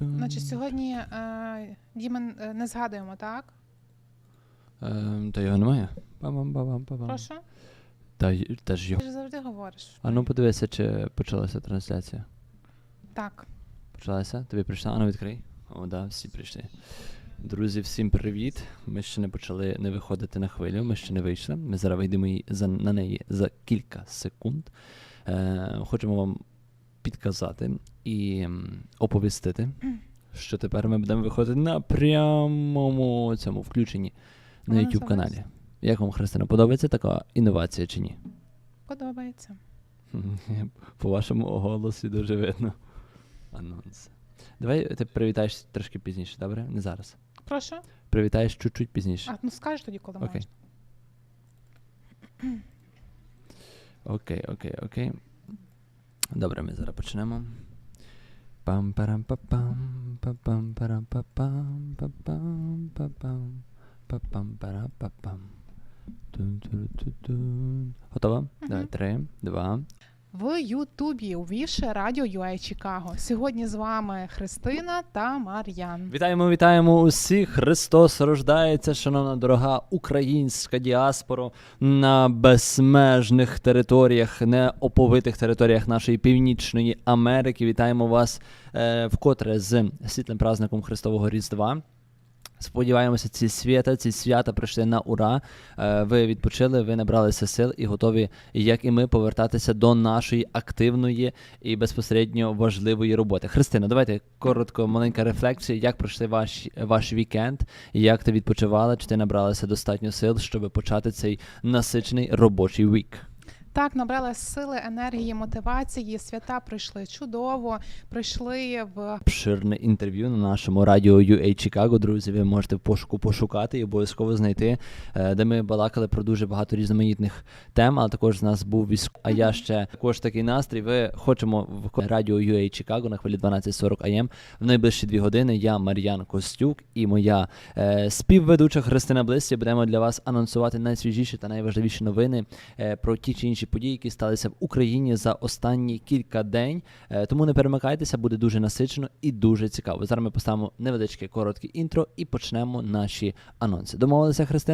Значить, сьогодні е, Діма е, не згадуємо, так? Ем, Та його немає. Пам-пам-пам-пам-пам. Прошу? Та, й- та ж його. Ти ж завжди говориш. А ну подивися, чи почалася трансляція. Так. Почалася? Тобі прийшла? А ну відкрий. О, да, всі прийшли. Друзі, всім привіт. Ми ще не почали не виходити на хвилю, ми ще не вийшли. Ми зараз вийдемо її за, на неї за кілька секунд. Е, хочемо вам підказати і оповістити, що тепер ми будемо виходити на прямому цьому включенні на YouTube каналі. Як вам, Христина, подобається така інновація чи ні? Подобається. По вашому голосі дуже видно. Анонс. Давай ти привітаєш трошки пізніше, добре? Не зараз. Прошу? Привітаєш чуть-чуть пізніше. А, ну скажеш тоді, коли Окей. маєш. Окей, окей, окей. Dobra, my zaraz počnemo. Pam param pa pam param pa pam pa pam para pa pam. Tun, tun, tun, tun. Hotovo? Mm-hmm. 3, 2, В Ютубі увівши радіо UA Чикаго. Сьогодні з вами Христина та Мар'ян. Вітаємо, вітаємо усіх. Христос рождається, шановна дорога українська діаспора на безмежних територіях, неоповитих територіях нашої північної Америки. Вітаємо вас е, вкотре з світлим праздником Христового Різдва. Сподіваємося, ці свята, ці свята прийшли на ура. Е, Ви відпочили, ви набралися сил і готові, як і ми, повертатися до нашої активної і безпосередньо важливої роботи. Христина, давайте коротко, маленька рефлексія, як пройшли ваш, ваш вікенд, як ти відпочивала, чи ти набралася достатньо сил, щоб почати цей насичений робочий вік. Так, набрала сили, енергії, мотивації. Свята прийшли чудово, прийшли в Обширне інтерв'ю на нашому радіо UA Chicago, друзі. Ви можете в пошуку пошукати і обов'язково знайти, е, де ми балакали про дуже багато різноманітних тем, але також з нас був військ. А я ще також такий настрій. Ви хочемо в радіо UA Chicago на хвилі 1240 AM в найближчі дві години. Я Мар'ян Костюк і моя е, співведуча Христина Блисі будемо для вас анонсувати найсвіжіші та найважливіші новини е, про ті чи інші події, які сталися в Україні за останні кілька день. Е, тому не перемикайтеся, буде дуже насичено і дуже цікаво. Зараз ми поставимо невеличке коротке інтро і почнемо наші анонси. Домовилися, Христина?